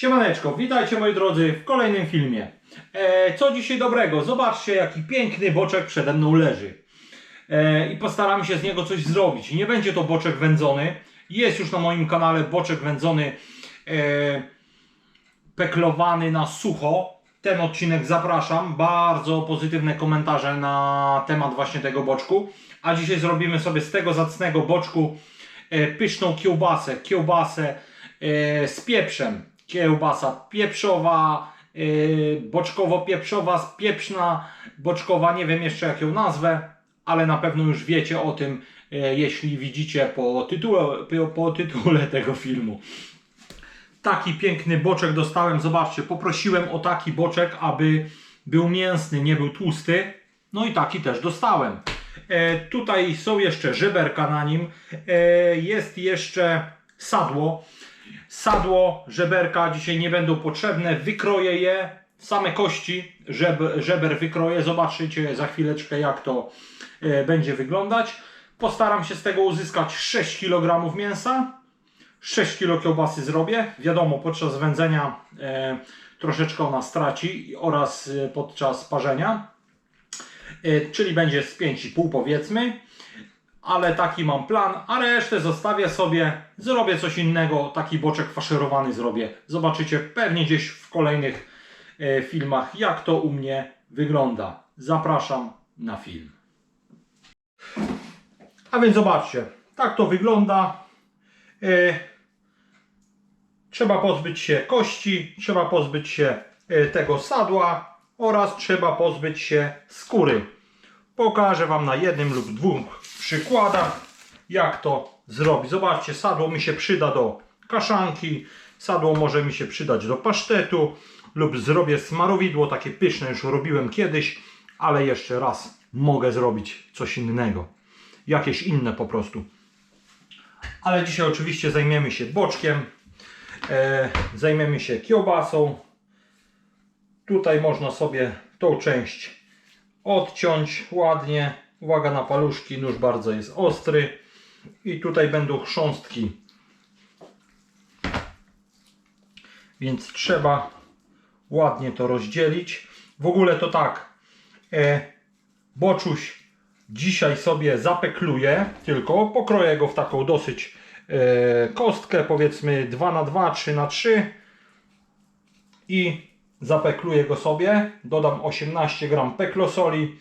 Siemaneczko, witajcie moi drodzy w kolejnym filmie. E, co dzisiaj dobrego? Zobaczcie jaki piękny boczek przede mną leży. E, I postaram się z niego coś zrobić. Nie będzie to boczek wędzony. Jest już na moim kanale boczek wędzony e, peklowany na sucho. Ten odcinek zapraszam. Bardzo pozytywne komentarze na temat właśnie tego boczku. A dzisiaj zrobimy sobie z tego zacnego boczku e, pyszną kiełbasę. Kiełbasę e, z pieprzem. Kiełbasa pieprzowa, e, boczkowo-pieprzowa, pieprzna, boczkowa, nie wiem jeszcze jak ją nazwę, ale na pewno już wiecie o tym, e, jeśli widzicie po tytule, po tytule tego filmu. Taki piękny boczek dostałem, zobaczcie, poprosiłem o taki boczek, aby był mięsny, nie był tłusty. No i taki też dostałem. E, tutaj są jeszcze żeberka na nim, e, jest jeszcze sadło. Sadło, żeberka dzisiaj nie będą potrzebne, wykroję je, same kości żeber, wykroję, zobaczycie za chwileczkę jak to e, będzie wyglądać. Postaram się z tego uzyskać 6 kg mięsa, 6 kg kiełbasy zrobię. Wiadomo, podczas wędzenia e, troszeczkę ona straci oraz e, podczas parzenia. E, czyli będzie z 5,5 powiedzmy. Ale taki mam plan, a resztę zostawię sobie, zrobię coś innego, taki boczek faszerowany zrobię. Zobaczycie pewnie gdzieś w kolejnych e, filmach, jak to u mnie wygląda. Zapraszam na film. A więc zobaczcie, tak to wygląda. E, Trzeba pozbyć się kości, trzeba pozbyć się e, tego sadła oraz trzeba pozbyć się skóry. Pokażę Wam na jednym lub dwóch przykładach, jak to zrobić. Zobaczcie, sadło mi się przyda do kaszanki, sadło może mi się przydać do pasztetu lub zrobię smarowidło, takie pyszne, już robiłem kiedyś, ale jeszcze raz mogę zrobić coś innego. Jakieś inne po prostu. Ale dzisiaj oczywiście zajmiemy się boczkiem, e, zajmiemy się kiełbasą. Tutaj można sobie tą część odciąć ładnie. Uwaga na paluszki, nóż bardzo jest ostry. I tutaj będą chrząstki. Więc trzeba ładnie to rozdzielić. W ogóle to tak. E, boczuś dzisiaj sobie zapekluję, tylko pokroję go w taką dosyć e, kostkę, powiedzmy 2 na 2 3 na 3 i zapekluję go sobie. Dodam 18 gram peklosoli.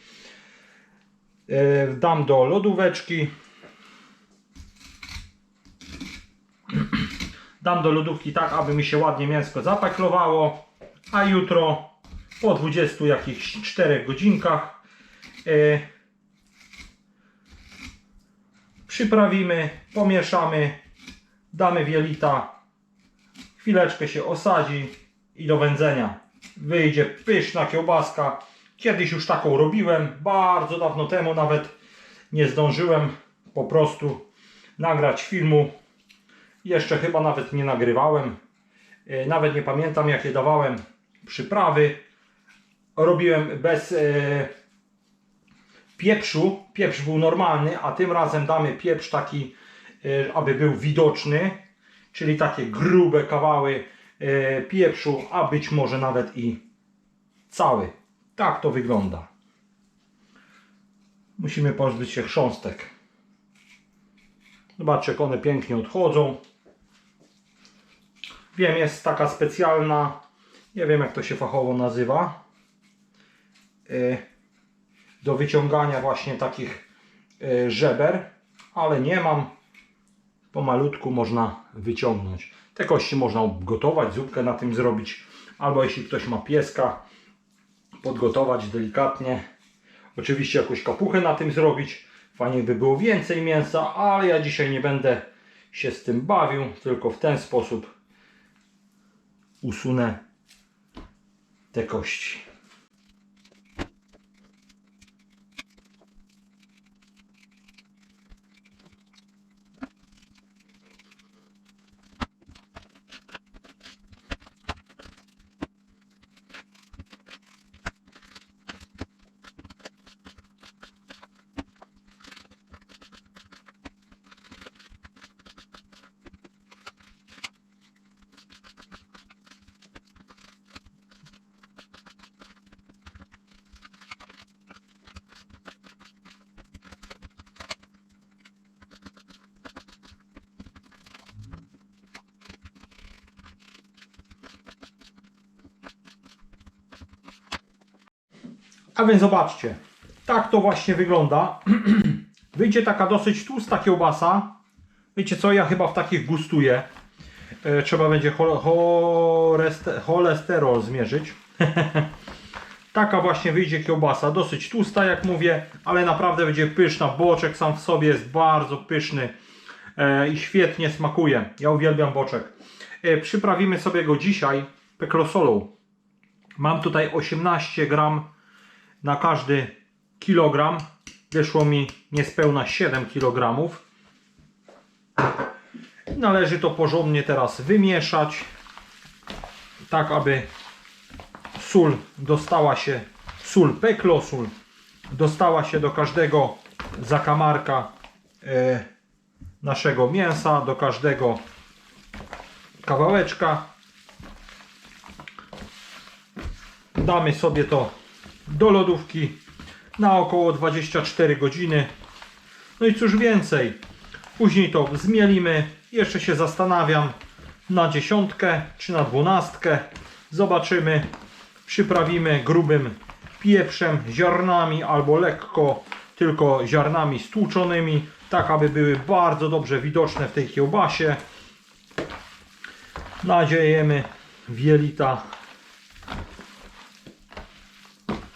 E, dam do lodóweczki. Dam do lodówki tak, aby mi się ładnie mięsko zapeklowało. A jutro po 20 jakichś 4 godzinkach e, przyprawimy, pomieszamy, damy wielita, chwileczkę się osadzi i do wędzenia. Wyjdzie pyszna kiełbaska. Kiedyś już taką robiłem, bardzo dawno temu nawet nie zdążyłem po prostu nagrać filmu. Jeszcze chyba nawet nie nagrywałem. E, Nawet nie pamiętam jakie dawałem przyprawy. Robiłem bez e, pieprzu. Pieprz był normalny, a tym razem damy pieprz taki, e, aby był widoczny, czyli takie grube kawały pieprzu, a być może nawet i cały. Tak to wygląda. Musimy pozbyć się chrząstek. Zobaczcie, jak one pięknie odchodzą. Wiem, jest taka specjalna, nie wiem jak to się fachowo nazywa, e, do wyciągania właśnie takich e, żeber, ale nie mam. Pomalutku można wyciągnąć. Te kości można gotować, zupkę na tym zrobić, albo jeśli ktoś ma pieska, podgotować delikatnie. Oczywiście jakąś kapuchę na tym zrobić. Fajnie by było więcej mięsa, ale ja dzisiaj nie będę się z tym bawił, tylko w ten sposób usunę te kości. A więc zobaczcie, tak to właśnie wygląda. Wyjdzie taka dosyć tłusta kiełbasa. Wiecie co, ja chyba w takich gustuję. E, trzeba będzie cholesterol zmierzyć. Taka właśnie wyjdzie kiełbasa, dosyć tłusta jak mówię, ale naprawdę będzie pyszna. Boczek sam w sobie jest bardzo pyszny e, i świetnie smakuje. Ja uwielbiam boczek. E, przyprawimy sobie go dzisiaj peklosolą. Mam tutaj 18 gram na każdy kilogram. Wyszło mi niespełna 7 kg. Należy to porządnie teraz wymieszać, tak aby sól dostała się, sól peklosul dostała się do każdego zakamarka e, naszego mięsa, do każdego kawałeczka. Damy sobie to do lodówki na około 24 godziny. No i cóż więcej, później to zmielimy. Jeszcze się zastanawiam na dziesiątkę czy na dwunastkę. Zobaczymy. Przyprawimy grubym pieprzem, ziarnami albo lekko tylko ziarnami stłuczonymi, tak aby były bardzo dobrze widoczne w tej kiełbasie. Nadziejemy w jelita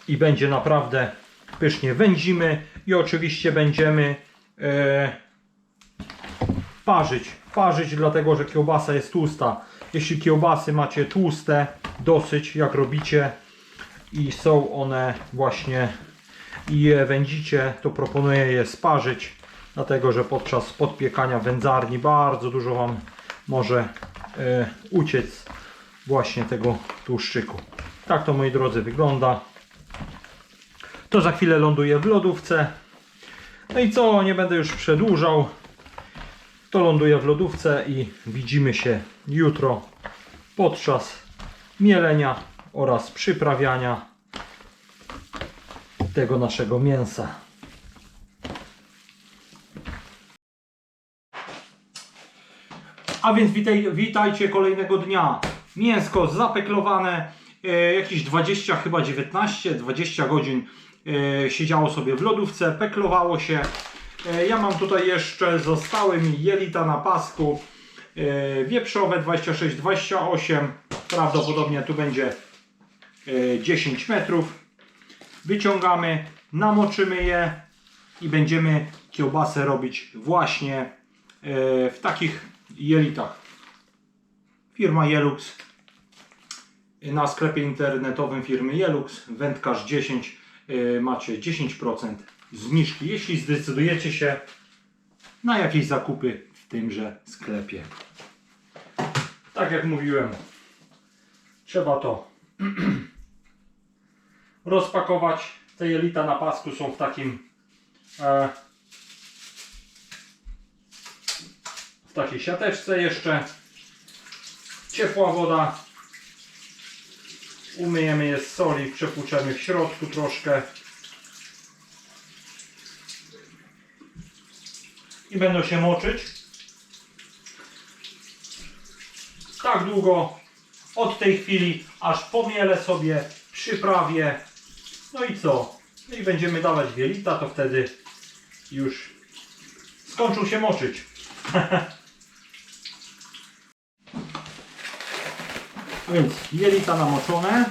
i będzie naprawdę pysznie wędzimy i oczywiście będziemy e, parzyć. Parzyć dlatego, że kiełbasa jest tłusta. Jeśli kiełbasy macie tłuste dosyć, jak robicie i są one właśnie i je wędzicie, to proponuję je sparzyć, dlatego że podczas podpiekania wędzarni bardzo dużo Wam może e, uciec właśnie tego tłuszczyku. Tak to moi drodzy wygląda. To za chwilę ląduje w lodówce. No i co, nie będę już przedłużał. To ląduje w lodówce i widzimy się jutro podczas mielenia oraz przyprawiania tego naszego mięsa. A więc witaj, witajcie kolejnego dnia. Mięsko zapeklowane, e, jakieś 20, chyba 19, 20 godzin siedziało sobie w lodówce, peklowało się. E, ja mam tutaj jeszcze, zostały mi jelita na pasku, e, wieprzowe 26-28, prawdopodobnie tu będzie e, 10 metrów. Wyciągamy, namoczymy je i będziemy kiełbasę robić właśnie e, w takich jelitach. Firma Jelux. Na sklepie internetowym firmy Jelux, wędkarz 10, y, macie 10% zniżki, jeśli zdecydujecie się na jakieś zakupy w tymże sklepie. Tak jak mówiłem, trzeba to rozpakować. Te jelita na pasku są w takim e, w takiej siateczce jeszcze. Ciepła woda. Umyjemy je z soli, przepłuczemy w środku troszkę. I będą się moczyć. Tak długo od tej chwili, aż pomielę sobie, przyprawię. No i co? No i będziemy dawać wielita, to wtedy już skończą się moczyć. więc jelita namoczone.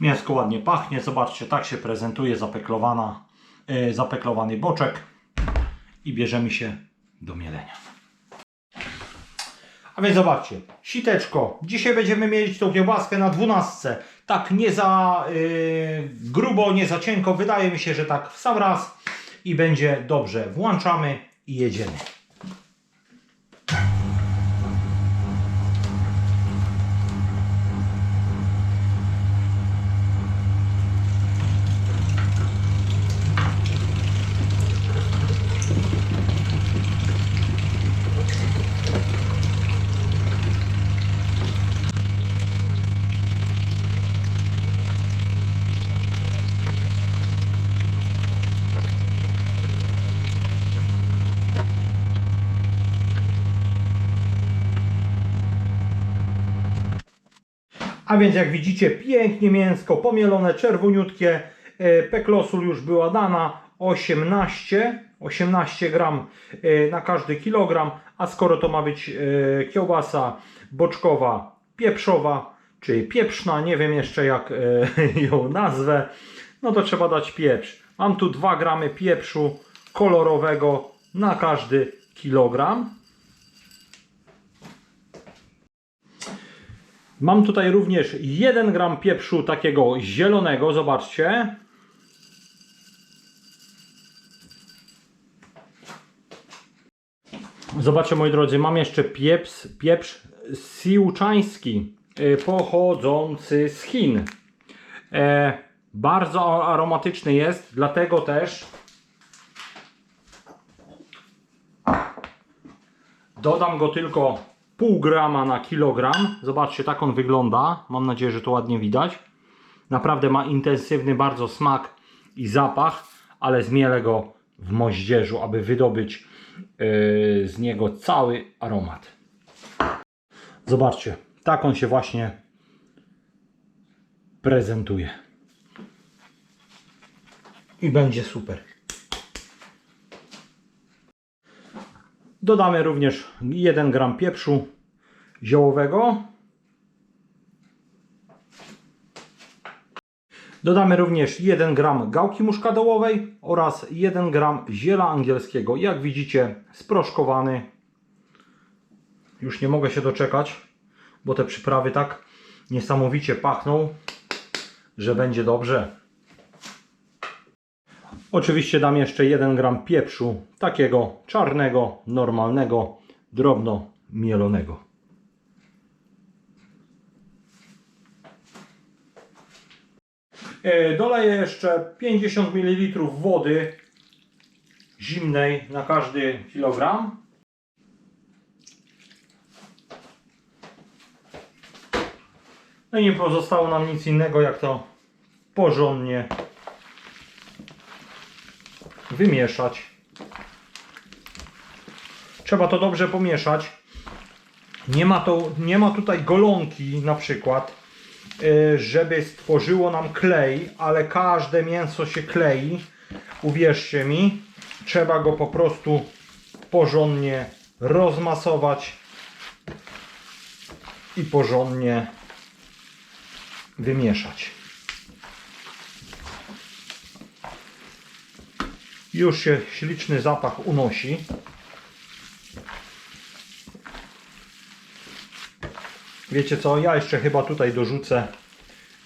Mięsko ładnie pachnie. Zobaczcie, tak się prezentuje zapeklowana, e, zapeklowany boczek. I bierzemy się do mielenia. A więc zobaczcie, siteczko. Dzisiaj będziemy mieć tą kiełbaskę na dwunastce. Tak nie za y, grubo, nie za cienko. Wydaje mi się, że tak w sam raz i będzie dobrze. Włączamy i jedziemy. A więc jak widzicie, pięknie mięsko, pomielone, czerwoniutkie. E, Peklosul już była dana 18, 18 gram e, na każdy kilogram. A skoro to ma być e, kiełbasa boczkowa, pieprzowa, czyli pieprzna, nie wiem jeszcze jak ją nazwę, no to trzeba dać pieprz. Mam tu 2 gramy pieprzu kolorowego na każdy kilogram. Mam tutaj również 1 gram pieprzu takiego zielonego, zobaczcie. Zobaczcie moi drodzy, mam jeszcze pieprz, pieprz siłczański y, pochodzący z Chin. E, bardzo aromatyczny jest, dlatego też dodam go tylko pół grama na kilogram. Zobaczcie, tak on wygląda. Mam nadzieję, że to ładnie widać. Naprawdę ma intensywny bardzo smak i zapach, ale zmielę go w moździerzu, aby wydobyć yy, z niego cały aromat. Zobaczcie, tak on się właśnie prezentuje. I będzie super. Dodamy również 1 gram pieprzu ziołowego. Dodamy również 1 gram gałki muszkadołowej oraz 1 gram ziela angielskiego. Jak widzicie, sproszkowany. Już nie mogę się doczekać, bo te przyprawy tak niesamowicie pachną, że będzie dobrze. Oczywiście dam jeszcze 1 gram pieprzu, takiego czarnego, normalnego, drobno mielonego. E, Doleję jeszcze 50 ml wody zimnej na każdy kilogram. No i nie pozostało nam nic innego jak to porządnie wymieszać. Trzeba to dobrze pomieszać. Nie ma, to, nie ma tutaj golonki na przykład, y, żeby stworzyło nam klej, ale każde mięso się klei. Uwierzcie mi, trzeba go po prostu porządnie rozmasować i porządnie wymieszać. Już się śliczny zapach unosi. Wiecie co, ja jeszcze chyba tutaj dorzucę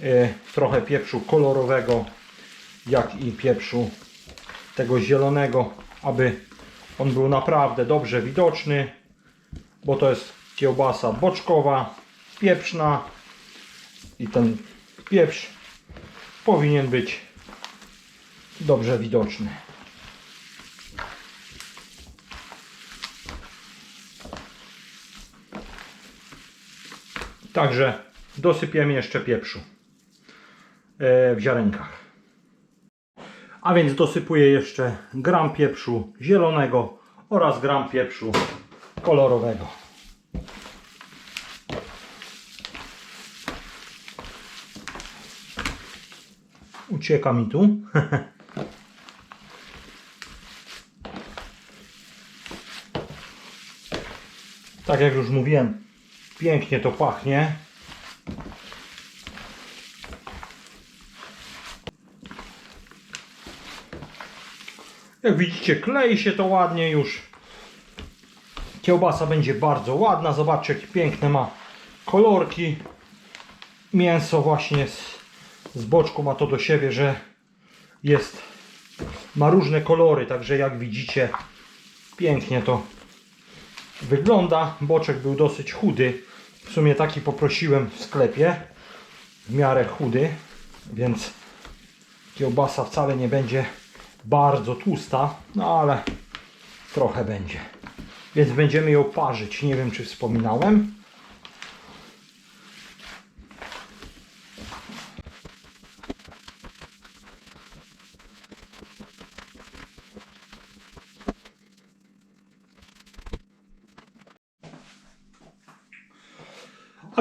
y, trochę pieprzu kolorowego, jak i pieprzu tego zielonego, aby on był naprawdę dobrze widoczny, bo to jest kiełbasa boczkowa, pieprzna i ten pieprz powinien być dobrze widoczny. Także dosypiemy jeszcze pieprzu e, w ziarenkach. A więc dosypuję jeszcze gram pieprzu zielonego oraz gram pieprzu kolorowego. Ucieka mi tu. tak jak już mówiłem, Pięknie to pachnie. Jak widzicie, klei się to ładnie już. Kiełbasa będzie bardzo ładna. Zobaczcie, jakie piękne ma kolorki. Mięso właśnie z, z boczku ma to do siebie, że jest ma różne kolory, także jak widzicie, pięknie to wygląda. Boczek był dosyć chudy. W sumie taki poprosiłem w sklepie. W miarę chudy, więc kiełbasa wcale nie będzie bardzo tłusta, no ale trochę będzie. Więc będziemy ją parzyć. Nie wiem, czy wspominałem.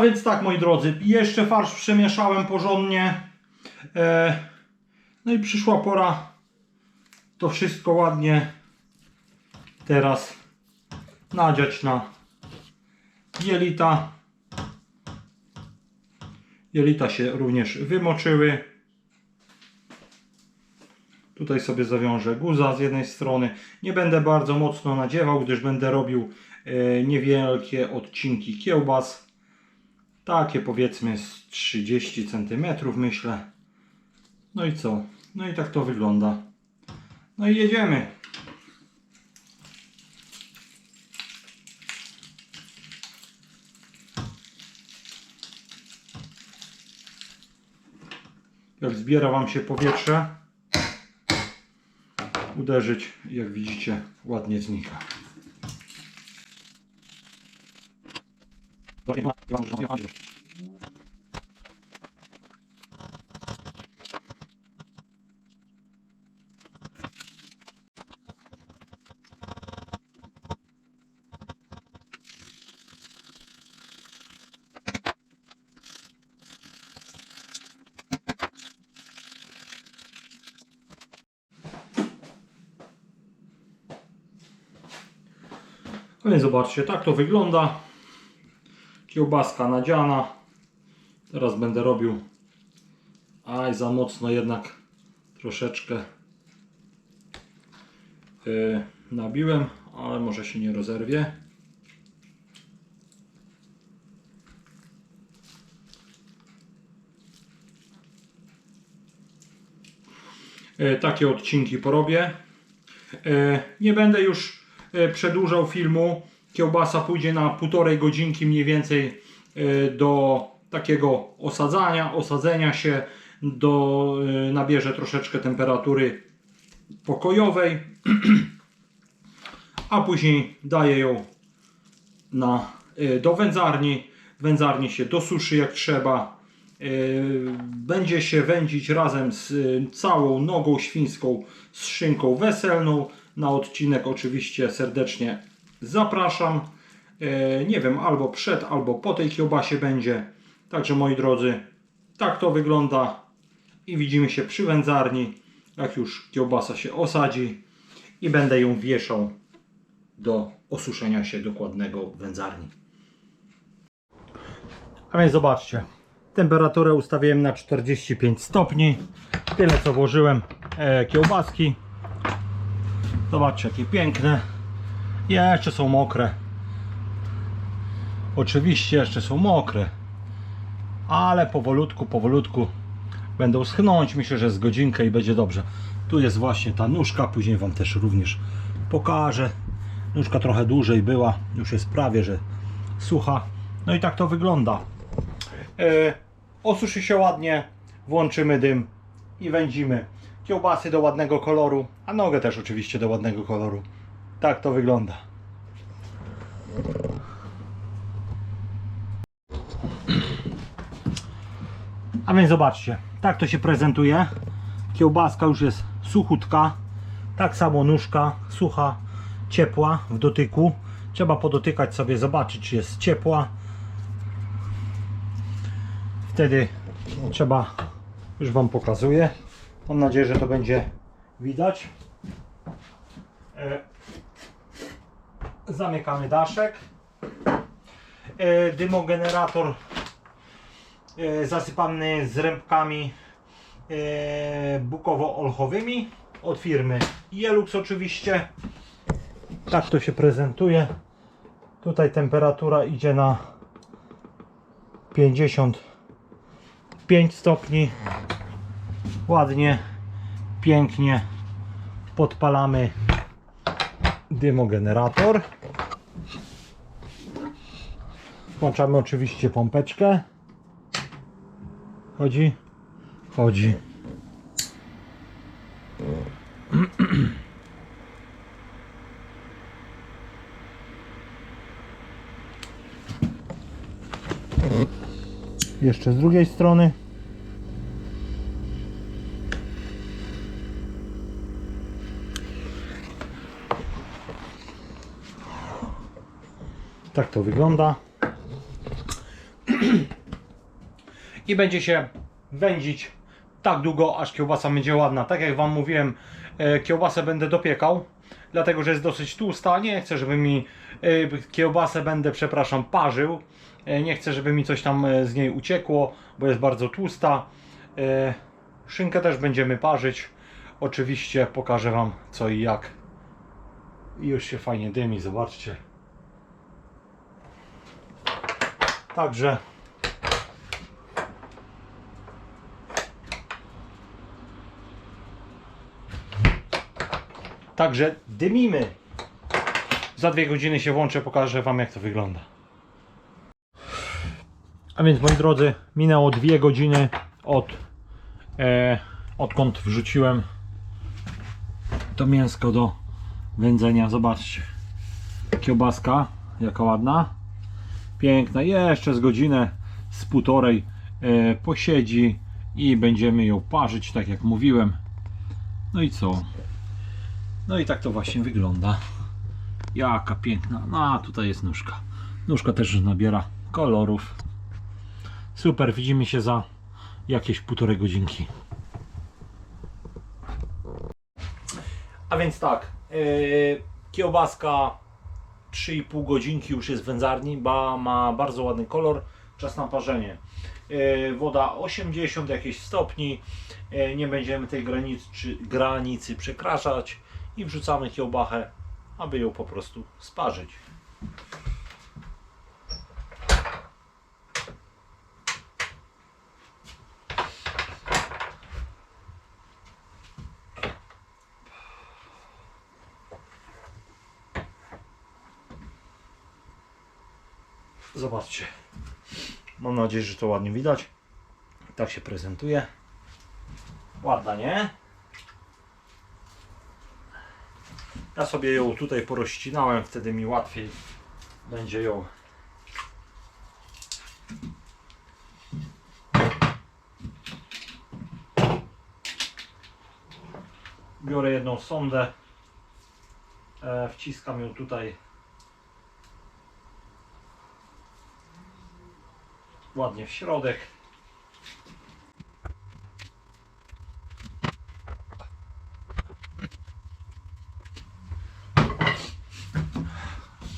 Więc tak, moi drodzy, jeszcze farsz przemieszałem porządnie. E, no i przyszła pora to wszystko ładnie teraz nadziać na jelita. Jelita się również wymoczyły. Tutaj sobie zawiążę guza z jednej strony. Nie będę bardzo mocno nadziewał, gdyż będę robił e, niewielkie odcinki kiełbas. Takie powiedzmy z 30 cm myślę. No i co? No i tak to wygląda. No i jedziemy. Jak zbiera Wam się powietrze, uderzyć, jak widzicie, ładnie znika. Więc zobaczcie, tak to wygląda. Kiełbaska nadziana. Teraz będę robił. Aj, za mocno jednak troszeczkę yy, nabiłem, ale może się nie rozerwie. Yy, takie odcinki porobię. E, Nie będę już e, przedłużał filmu. Kiełbasa pójdzie na półtorej godzinki mniej więcej e, do takiego osadzania, osadzenia się, do, e, nabierze troszeczkę temperatury pokojowej, a później daję ją na, e, do wędzarni. Wędzarni się dosuszy jak trzeba. Będzie się wędzić razem z całą nogą świńską, z szynką weselną. Na odcinek oczywiście serdecznie zapraszam. E, Nie wiem, albo przed, albo po tej kiełbasie będzie. Także moi drodzy, tak to wygląda. I widzimy się przy wędzarni, jak już kiełbasa się osadzi. I będę ją wieszał do osuszenia się dokładnego wędzarni. A więc zobaczcie, temperaturę ustawiłem na 45 stopni. Tyle co włożyłem e, kiełbaski. Zobaczcie jakie piękne. Jeszcze są mokre. Oczywiście jeszcze są mokre. Ale powolutku, powolutku będą schnąć. Myślę, że z godzinkę i będzie dobrze. Tu jest właśnie ta nóżka. Później Wam też również pokażę. Nóżka trochę dłużej była. Już jest prawie, że sucha. No i tak to wygląda. E, osuszy się ładnie. Włączymy dym i wędzimy. Kiełbasy do ładnego koloru, a nogę też oczywiście do ładnego koloru. Tak to wygląda. A więc zobaczcie, tak to się prezentuje. Kiełbaska już jest suchutka. Tak samo nóżka, sucha, ciepła w dotyku. Trzeba podotykać sobie, zobaczyć czy jest ciepła. Wtedy trzeba, już Wam pokazuję. Mam nadzieję, że to będzie widać. Zamykamy daszek. E, Dymogenerator e, zasypany zrębkami e, bukowo-olchowymi od firmy Jelux oczywiście. Tak to się prezentuje. Tutaj temperatura idzie na 55 stopni. Ładnie, pięknie podpalamy dymogenerator. Włączamy oczywiście pompeczkę. Chodzi? Chodzi. Jeszcze z drugiej strony. Tak to wygląda. I będzie się wędzić tak długo, aż kiełbasa będzie ładna. Tak jak Wam mówiłem, e, kiełbasę będę dopiekał, dlatego że jest dosyć tłusta. Nie chcę, żeby mi e, kiełbasę będę, przepraszam, parzył. E, Nie chcę, żeby mi coś tam z niej uciekło, bo jest bardzo tłusta. Szynkę też będziemy parzyć. Oczywiście pokażę Wam co i jak. I już się fajnie dymi, zobaczcie. Także Także dymimy. Za dwie godziny się włączę, pokażę Wam jak to wygląda. A więc moi drodzy, minęło dwie godziny od e, odkąd wrzuciłem to mięsko do wędzenia. Zobaczcie. Kiełbaska, jaka ładna. Piękna. Jeszcze z godzinę, z półtorej e, posiedzi i będziemy ją parzyć, tak jak mówiłem. No i co? No i tak to właśnie wygląda. Jaka piękna. No a tutaj jest nóżka. Nóżka też już nabiera kolorów. Super, widzimy się za jakieś półtorej godzinki. A więc tak, yy, kiełbaska 3,5 godzinki już jest w wędzarni, ba, ma bardzo ładny kolor, czas na parzenie. Yy, woda 80 jakieś stopni, yy, nie będziemy tej granicy, granicy przekraczać i wrzucamy kiełbachę, aby ją po prostu sparzyć. Zobaczcie. Mam nadzieję, że to ładnie widać. Tak się prezentuje. Ładna, nie? Ja sobie ją tutaj porozcinałem, wtedy mi łatwiej będzie ją biorę jedną sondę e, wciskam ją tutaj. Ładnie w środek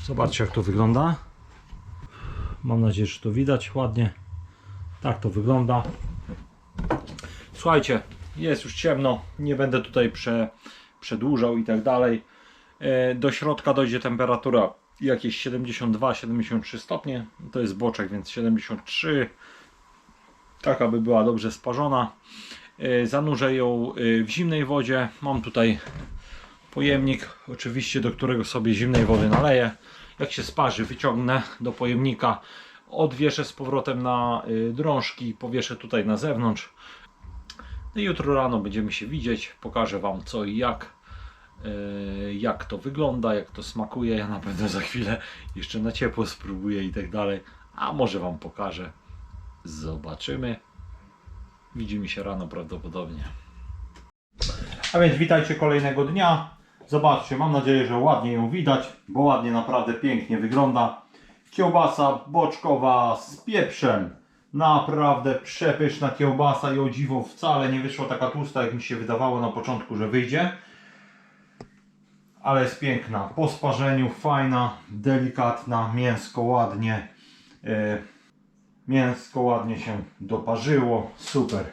Zobaczcie jak to wygląda. Mam nadzieję, że to widać ładnie. Tak to wygląda. Słuchajcie, jest już ciemno. Nie będę tutaj prze, przedłużał i tak dalej. E, Do środka dojdzie temperatura jakieś 72-73 stopnie. To jest boczek, więc 73. Tak, aby była dobrze sparzona. E, Zanurzę ją e, w zimnej wodzie. Mam tutaj pojemnik, oczywiście do którego sobie zimnej wody naleję. Jak się sparzy, wyciągnę do pojemnika, odwieszę z powrotem na y, drążki, powieszę tutaj na zewnątrz. No jutro rano będziemy się widzieć, pokażę Wam co i jak, y, jak to wygląda, jak to smakuje. Ja na pewno za chwilę jeszcze na ciepło spróbuję i tak dalej, a może Wam pokażę. Zobaczymy. Widzimy się rano prawdopodobnie. A więc witajcie kolejnego dnia. Zobaczcie, mam nadzieję, że ładnie ją widać, bo ładnie, naprawdę pięknie wygląda. Kiełbasa boczkowa z pieprzem. Naprawdę przepyszna kiełbasa i o dziwo wcale nie wyszła taka tłusta, jak mi się wydawało na początku, że wyjdzie. Ale jest piękna. Po sparzeniu fajna, delikatna, mięsko ładnie. e, mięsko ładnie się doparzyło. Super.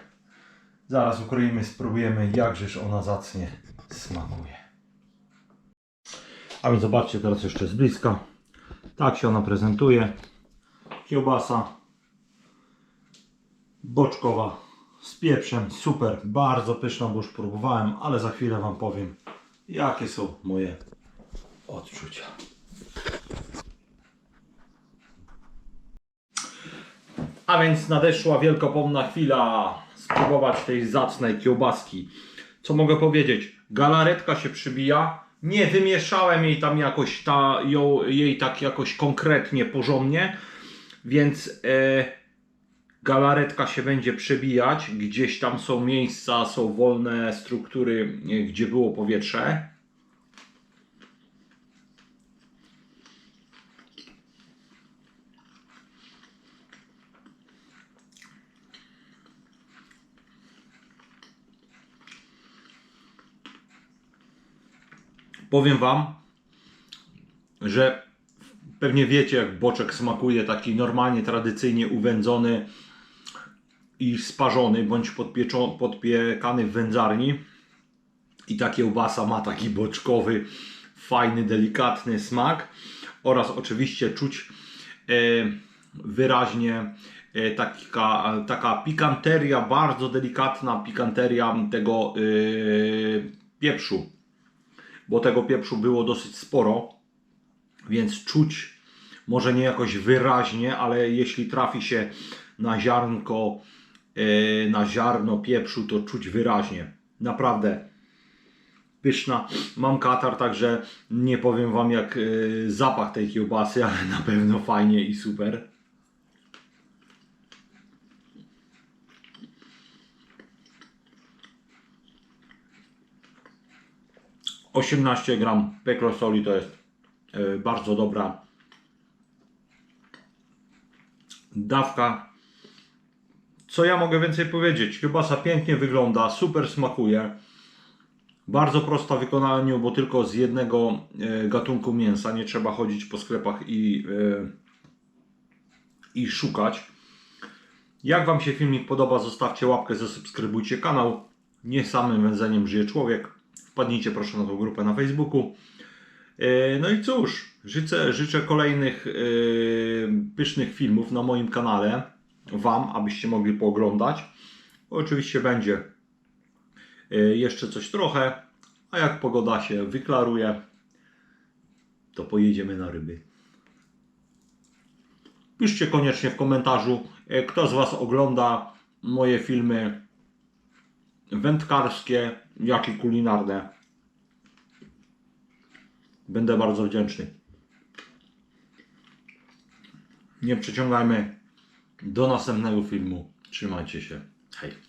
Zaraz ukroimy, spróbujemy, jakżeż ona zacnie smakuje. A więc zobaczcie teraz jeszcze z bliska. Tak się ona prezentuje. Kiełbasa boczkowa z pieprzem. Super, bardzo pyszna, bo już próbowałem, ale za chwilę Wam powiem, jakie są moje odczucia. A więc nadeszła wielkopomna chwila spróbować tej zacnej kiełbaski. Co mogę powiedzieć? Galaretka się przybija. Nie wymieszałem jej tam jakoś ta, ją, jej tak jakoś konkretnie, porządnie, więc e, galaretka się będzie przebijać. Gdzieś tam są miejsca, są wolne struktury, e, gdzie było powietrze. Powiem Wam, że pewnie wiecie, jak boczek smakuje, taki normalnie, tradycyjnie uwędzony i sparzony, bądź podpiekany w wędzarni. I ta kiełbasa ma taki boczkowy, fajny, delikatny smak. Oraz oczywiście czuć e, wyraźnie e, taka, taka pikanteria, bardzo delikatna pikanteria tego e, pieprzu. Bo tego pieprzu było dosyć sporo, więc czuć może nie jakoś wyraźnie, ale jeśli trafi się na ziarnko, e, na ziarno pieprzu, to czuć wyraźnie. Naprawdę pyszna. Mam katar, także nie powiem Wam jak e, zapach tej kiełbasy, ale na pewno fajnie i super. Osiemnaście gram pekrosoli to jest e, bardzo dobra dawka. Co ja mogę więcej powiedzieć? Kiełbasa pięknie wygląda, super smakuje. Bardzo prosta w wykonaniu, bo tylko z jednego e, gatunku mięsa. Nie trzeba chodzić po sklepach i, e, i szukać. Jak Wam się filmik podoba, zostawcie łapkę, zasubskrybujcie kanał. Nie samym wędzeniem żyje człowiek. Wpadnijcie proszę na tą grupę na Facebooku. E, No i cóż, życzę, życzę kolejnych e, pysznych filmów na moim kanale Wam, abyście mogli pooglądać. Oczywiście będzie e, jeszcze coś trochę, a jak pogoda się wyklaruje, to pojedziemy na ryby. Piszcie koniecznie w komentarzu, kto z Was ogląda moje filmy wędkarskie, jak i kulinarne. Będę bardzo wdzięczny. Nie przeciągajmy. Do następnego filmu. Trzymajcie się. Hej.